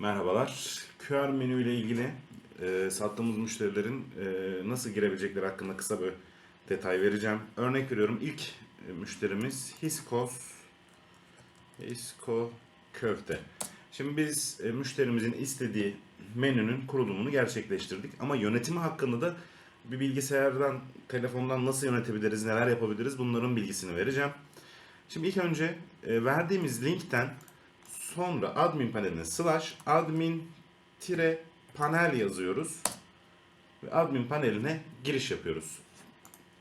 Merhabalar. QR menü ile ilgili e, sattığımız müşterilerin e, nasıl girebilecekleri hakkında kısa bir detay vereceğim. Örnek veriyorum ilk e, müşterimiz Hiskos Hisko Köfte. Şimdi biz e, müşterimizin istediği menünün kurulumunu gerçekleştirdik ama yönetimi hakkında da bir bilgisayardan, telefondan nasıl yönetebiliriz, neler yapabiliriz bunların bilgisini vereceğim. Şimdi ilk önce e, verdiğimiz linkten sonra admin paneline slash admin tire panel yazıyoruz. Ve admin paneline giriş yapıyoruz.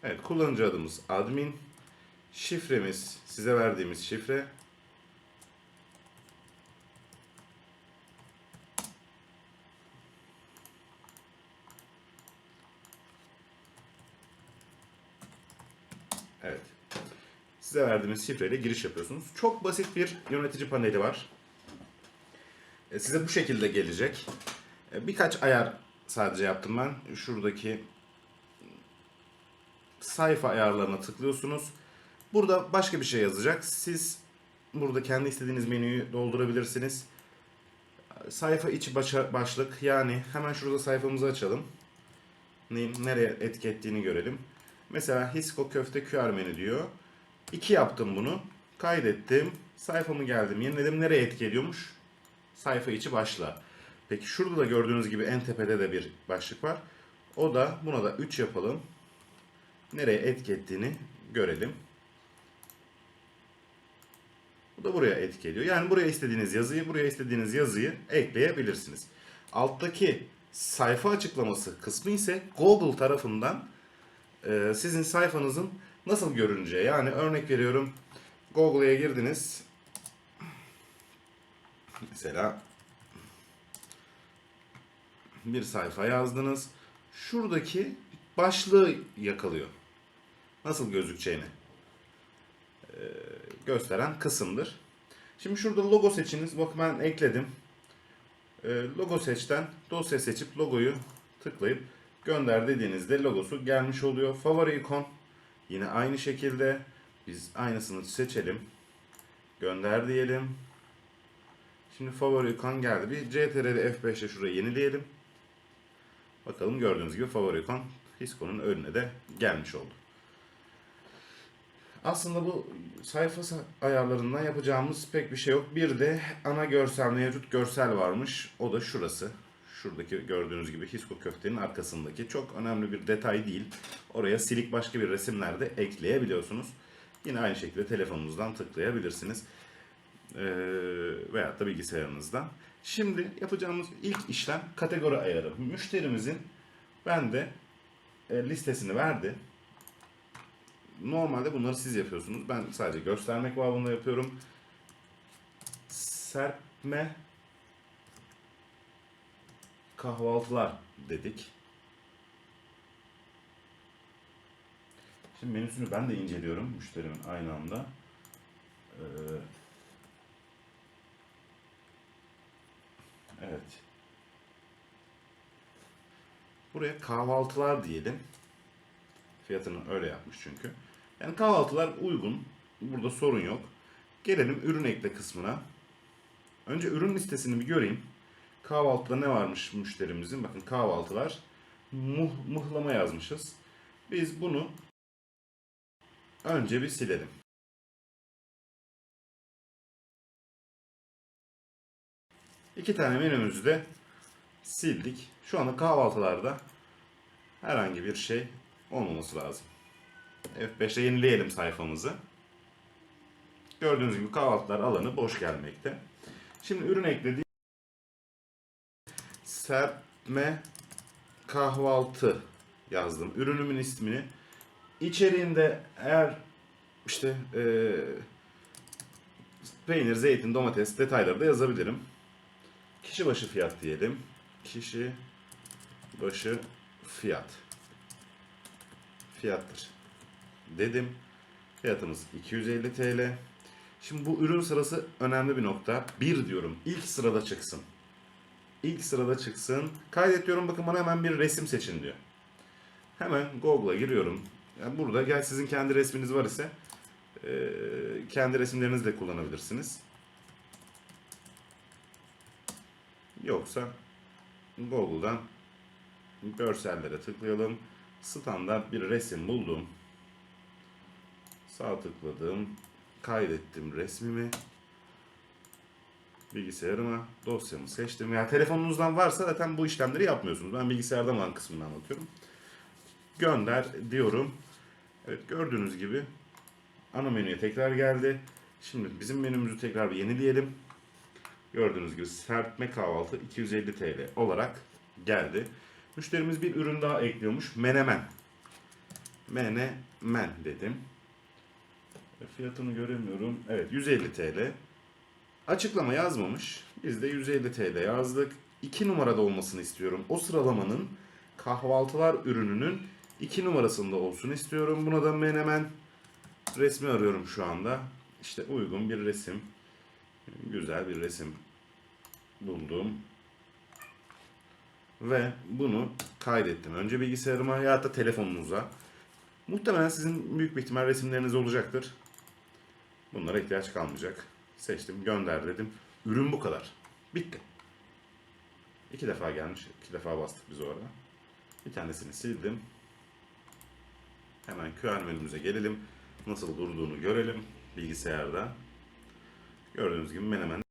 Evet kullanıcı adımız admin. Şifremiz size verdiğimiz şifre. Evet. Size verdiğimiz şifreyle giriş yapıyorsunuz. Çok basit bir yönetici paneli var. E, Size bu şekilde gelecek. E, Birkaç ayar sadece yaptım ben. Şuradaki sayfa ayarlarına tıklıyorsunuz. Burada başka bir şey yazacak. Siz burada kendi istediğiniz menüyü doldurabilirsiniz. Sayfa içi başa- başlık yani hemen şurada sayfamızı açalım. Nereye etki ettiğini görelim. Mesela Hisko köfte QR menü diyor. İki yaptım bunu. Kaydettim. Sayfamı geldim. Yeniledim. Nereye etki ediyormuş? Sayfa içi başla. Peki şurada da gördüğünüz gibi en tepede de bir başlık var. O da buna da 3 yapalım. Nereye etki ettiğini görelim. Bu da buraya etki ediyor. Yani buraya istediğiniz yazıyı, buraya istediğiniz yazıyı ekleyebilirsiniz. Alttaki sayfa açıklaması kısmı ise Google tarafından e, sizin sayfanızın nasıl görüneceği. Yani örnek veriyorum Google'ya girdiniz. Mesela bir sayfa yazdınız. Şuradaki başlığı yakalıyor. Nasıl gözükeceğini gösteren kısımdır. Şimdi şurada logo seçiniz. Bak ben ekledim. Logo seçten dosya seçip logoyu tıklayıp gönder dediğinizde logosu gelmiş oluyor. Favori ikon yine aynı şekilde biz aynısını seçelim. Gönder diyelim. Şimdi favori ikon geldi. Bir CTRL F5'e şurayı yenileyelim. Bakalım gördüğünüz gibi favori ikon Hisco'nun önüne de gelmiş oldu. Aslında bu sayfa sa- ayarlarından yapacağımız pek bir şey yok. Bir de ana görsel mevcut görsel varmış. O da şurası. Şuradaki gördüğünüz gibi Hisko köftenin arkasındaki. Çok önemli bir detay değil. Oraya silik başka bir resimler de ekleyebiliyorsunuz. Yine aynı şekilde telefonunuzdan tıklayabilirsiniz. Ee, veyahut da bilgisayarınızdan. Şimdi yapacağımız ilk işlem kategori ayarı. Müşterimizin bende e, listesini verdi. Normalde bunları siz yapıyorsunuz. Ben sadece göstermek babında yapıyorum. Serpme kahvaltılar dedik. Şimdi menüsünü ben de inceliyorum müşterimin aynı anda. Ee, evet. Buraya kahvaltılar diyelim. Fiyatını öyle yapmış çünkü. Yani kahvaltılar uygun. Burada sorun yok. Gelelim ürün ekle kısmına. Önce ürün listesini bir göreyim. Kahvaltıda ne varmış müşterimizin? Bakın kahvaltılar. Muh, mıhlama yazmışız. Biz bunu önce bir silelim. İki tane menümüzü de sildik. Şu anda kahvaltılarda herhangi bir şey olmaması lazım. F5'te yenileyelim sayfamızı. Gördüğünüz gibi kahvaltılar alanı boş gelmekte. Şimdi ürün eklediğim serpme kahvaltı yazdım. Ürünümün ismini. İçeriğinde eğer işte eee, peynir, zeytin, domates detayları da yazabilirim. Kişi başı fiyat diyelim. Kişi başı fiyat. Fiyattır. Dedim. Fiyatımız 250 TL. Şimdi bu ürün sırası önemli bir nokta. Bir diyorum. İlk sırada çıksın. İlk sırada çıksın. Kaydet diyorum. Bakın bana hemen bir resim seçin diyor. Hemen Google'a giriyorum. Yani burada gel sizin kendi resminiz var ise eee, kendi resimlerinizi de kullanabilirsiniz. Yoksa Google'dan görsellere tıklayalım. Standart bir resim buldum. Sağ tıkladım. Kaydettim resmimi. Bilgisayarıma dosyamı seçtim. Yani telefonunuzdan varsa zaten bu işlemleri yapmıyorsunuz. Ben bilgisayardan olan kısmını anlatıyorum. Gönder diyorum. Evet gördüğünüz gibi ana menüye tekrar geldi. Şimdi bizim menümüzü tekrar bir yenileyelim. Gördüğünüz gibi serpme kahvaltı 250 TL olarak geldi. Müşterimiz bir ürün daha ekliyormuş. Menemen. Menemen dedim. E, Fiyatını göremiyorum. Evet 150 TL. Açıklama yazmamış. Biz de 150 TL yazdık. 2 numarada olmasını istiyorum. O sıralamanın kahvaltılar ürününün 2 numarasında olsun istiyorum. Buna da menemen resmi arıyorum şu anda. İşte uygun bir resim. Güzel bir resim buldum. Ve bunu kaydettim. Önce bilgisayarıma ya da telefonunuza. Muhtemelen sizin büyük bir ihtimal resimleriniz olacaktır. Bunlara ihtiyaç kalmayacak. Seçtim, gönder dedim. Ürün bu kadar. Bitti. İki defa gelmiş, iki defa bastık biz orada. Bir tanesini sildim. Hemen QR menümüze gelelim. Nasıl durduğunu görelim bilgisayarda. Gördüğünüz gibi menemen